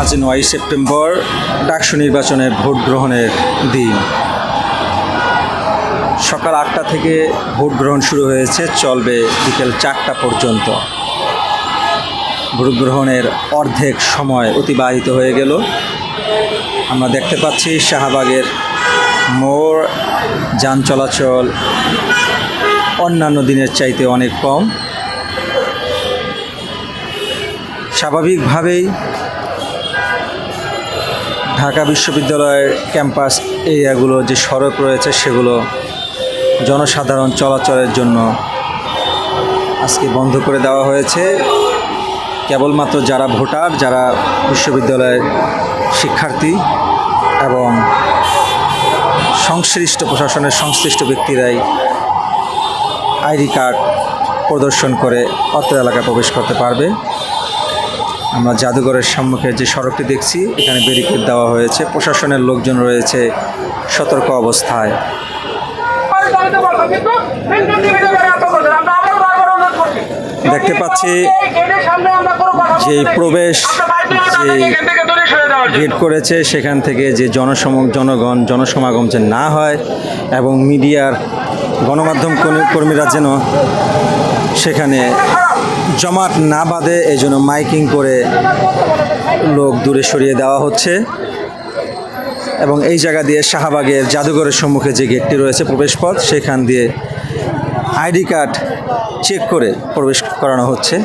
আজ নয় সেপ্টেম্বর, ডাকসু নির্বাচনের ভোট গ্রহণের দিন। সকাল আটটা থেকে ভোট গ্রহণ শুরু হয়েছে, চলবে বিকেল চারটা পর্যন্ত। ভোট গ্রহণের অর্ধেক সময় অতিবাহিত হয়ে গেল। আমরা দেখতে পাচ্ছি শাহবাগের মোড়, যান চলাচল অন্যান্য দিনের চাইতে অনেক কম। স্বাভাবিকভাবেই ঢাকা বিশ্ববিদ্যালয়ের ক্যাম্পাস এরিয়াগুলো যে সড়ক রয়েছে সেগুলো জনসাধারণ চলাচলের জন্য আজকে বন্ধ করে দেওয়া হয়েছে। কেবলমাত্র যারা ভোটার, যারা বিশ্ববিদ্যালয়ের শিক্ষার্থী এবং সংশ্লিষ্ট প্রশাসনের সংশ্লিষ্ট ব্যক্তিরাই আইডি কার্ড প্রদর্শন করে অত্র এলাকায় প্রবেশ করতে পারবে। আমরা জাদুঘরের সম্মুখে যে সড়কটি দেখছি, এখানে ব্যারিকেড দেওয়া হয়েছে। প্রশাসনের লোকজন রয়েছে সতর্ক অবস্থায়। দেখতে পাচ্ছি যে প্রবেশ যে গেট করেছে, সেখান থেকে যে জনসম জনগণ, জনসমাগম যে না হয় এবং মিডিয়ার গণমাধ্যম কর্মী- কর্মীরা যেন সেখানে জমাট না বাঁধে এই জন্য মাইকিং করে লোক দূরে সরিয়ে দেওয়া হচ্ছে। এবং এই জায়গা দিয়ে শাহবাগের জাদুঘরের সম্মুখে যে গেটটি রয়েছে প্রবেশপথ, সেখান দিয়ে আইডি কার্ড চেক করে প্রবেশ করানো হচ্ছে।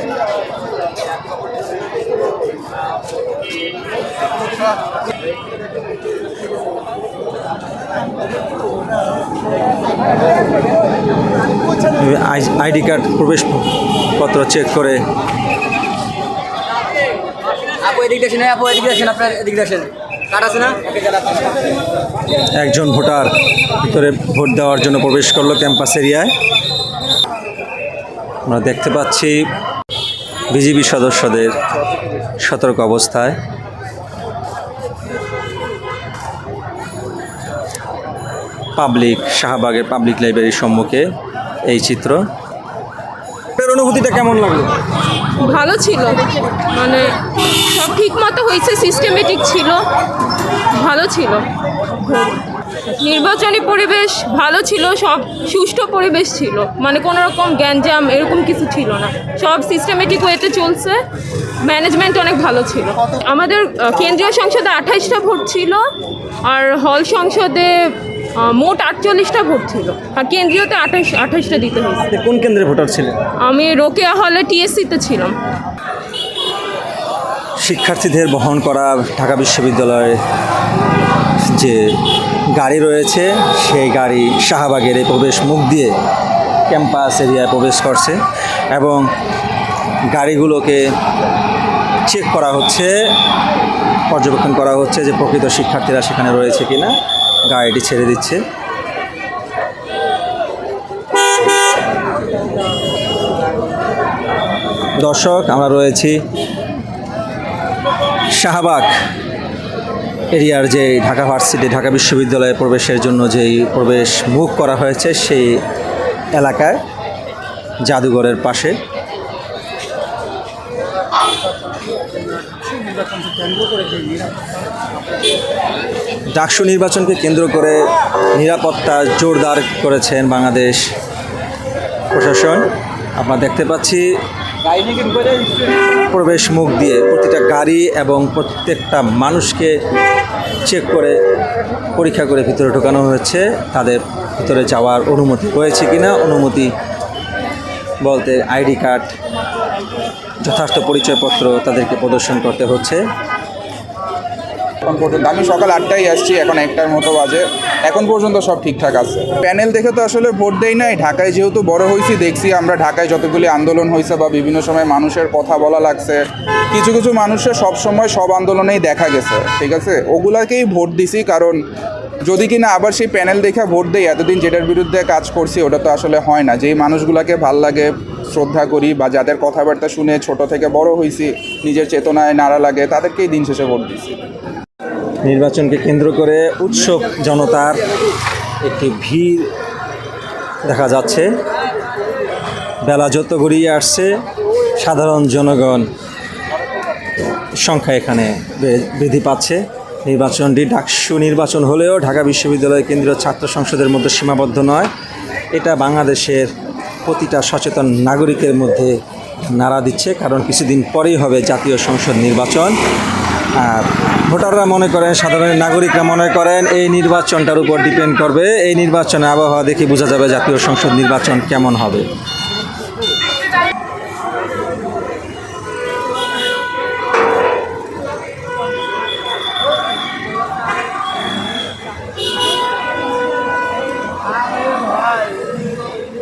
আইডি কার্ড প্রবেশপত্র চেক করে। একজন ভোটার ভিতরে ভোট দেওয়ার জন্য প্রবেশ করল ক্যাম্পাস এরিয়ায়। আমরা দেখতে পাচ্ছি বিজিবি সদস্যদের সতর্ক অবস্থায়। পাবলিক শাহবাগের পাবলিক লাইব্রেরির সম্মুখে এই চিত্র। অনুভূতিটা কেমন লাগল? ভালো ছিল। মানে সব ঠিক মতো হয়েছে সিস্টেমেটিক ছিল ভালো ছিল। নির্বাচনী পরিবেশ ভালো ছিল সব সুষ্ঠু পরিবেশ ছিল। মানে কোনো রকম গ্যাঞ্জাম এরকম কিছু ছিল না। সব সিস্টেমেটিক ওয়েতে চলছে। ম্যানেজমেন্ট অনেক ভালো ছিল। আমাদের কেন্দ্রীয় সংসদে আঠাইশটা ভোট ছিল আর হল সংসদে মোট আটচল্লিশটা ভোট ছিল। আর কেন্দ্রীয়তে আঠাশ আঠাশটা দিতে হয়েছে। কোন কেন্দ্রে ভোটার ছিলেন? আমি রোকেয়া হলে টিএসসিতে ছিলাম। শিক্ষার্থীদের বহন করা ঢাকা বিশ্ববিদ্যালয়ে যে গাড়ি রয়েছে, সেই গাড়ি শাহবাগের এই প্রবেশ মুখ দিয়ে ক্যাম্পাস এরিয়ায় প্রবেশ করছে এবং গাড়িগুলোকে চেক করা হচ্ছে, পর্যবেক্ষণ করা হচ্ছে যে প্রকৃত শিক্ষার্থীরা সেখানে রয়েছে কিনা। গাড়িটি ছেড়ে দিচ্ছে। দর্শক, আমরা রয়েছি শাহবাগ এরিয়ার যে ঢাকা ভার্সিটি, ঢাকা বিশ্ববিদ্যালয়ে প্রবেশের জন্য যেই প্রবেশ মুখ করা হয়েছে সেই এলাকায় জাদুঘরের পাশে। ডাকসু নির্বাচনকে কেন্দ্র করে নিরাপত্তা জোরদার করেছেন বাংলাদেশ প্রশাসন। আমরা দেখতে পাচ্ছি প্রবেশ মুখ দিয়ে প্রতিটা গাড়ি এবং প্রত্যেকটা মানুষকে চেক করে পরীক্ষা করে ভিতরে ঢোকানো হয়েছে। তাদের ভিতরে যাওয়ার অনুমতি রয়েছে কিনা? অনুমতি বলতে আইডি কার্ড, যথার্থ পরিচয়পত্র তাদেরকে প্রদর্শন করতে হচ্ছে। এখন পর্যন্ত। আমি সকাল আটটায় আসছি, এখন একটার মতো বাজে। এখন পর্যন্ত সব ঠিকঠাক আছে। প্যানেল দেখে তো আসলে ভোট দেই নাই। ঢাকায় যেহেতু বড় হয়েছি দেখছি আমরা ঢাকায় যতগুলি আন্দোলন হয়েছে বা বিভিন্ন সময় মানুষের কথা বলা লাগছে, কিছু কিছু মানুষের সব সময় সব আন্দোলনেই দেখা গেছে, ঠিক আছে? ওগুলাকেই ভোট দিছি কারণ যদি কিনা আবার সেই প্যানেল দেখে ভোট দেই, এতদিন যেটার বিরুদ্ধে কাজ করছি, ওটা তো আসলে হয় না। যেই মানুষগুলোকে ভালো লাগে, শ্রদ্ধা করি বা যাদের কথাবার্তা শুনে ছোট থেকে বড় হয়েছি নিজের চেতনায় নাড়া লাগে, তাদেরকেই দিন শেষে ভোট দিছি। নির্বাচনকে কেন্দ্র করে উৎসব জনতার একটি ভিড় দেখা যাচ্ছে। বেলা যত গড়িয়ে আসছে, সাধারণ জনগণ সংখ্যা এখানে বৃদ্ধি পাচ্ছে। নির্বাচনটি ডাকসু নির্বাচন হলেও ঢাকা বিশ্ববিদ্যালয় কেন্দ্রীয় ছাত্র সংসদের মধ্যে সীমাবদ্ধ নয়। এটা বাংলাদেশের প্রতিটা সচেতন নাগরিকের মধ্যে নাড়া দিচ্ছে, কারণ কিছুদিন পরেই হবে জাতীয় সংসদ নির্বাচন। ভোটাররা মনে করেন, সাধারণ নাগরিকরা মনে করেন, এই নির্বাচনটার উপর ডিপেন্ড করবে। এই নির্বাচনে আবহাওয়া দেখে বোঝা যাবে জাতীয় সংসদ নির্বাচন কেমন হবে।